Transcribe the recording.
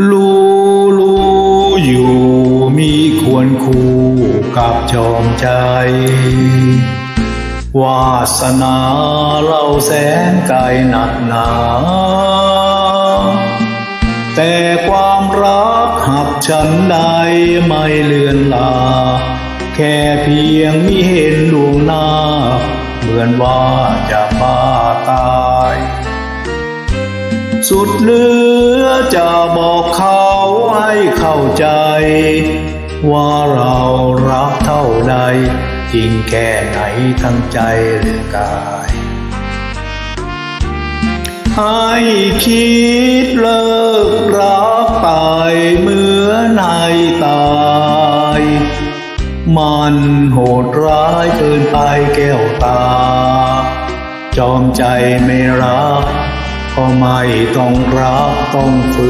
รู้รู้อยู่มีควรคู่กับจอมใจ วาสนาเราแสนไกลหนักหนา แต่ความรักหักฉันใดไม่เลือนลา แค่เพียงมีเห็นดวงหน้า เหมือนว่าจะบ้าตา สุดเหลือจะบอกเขาให้เข้าใจ ว่าเรารักเท่าใดจริงแค่ไหนทั้งใจและกายให้คิดเลิกรักตายเหมือนให้ตาย มันโหดร้ายเกินไปแก้วตา จอมใจไม่รัก ก็ไม่ต้องรักต้องฝืน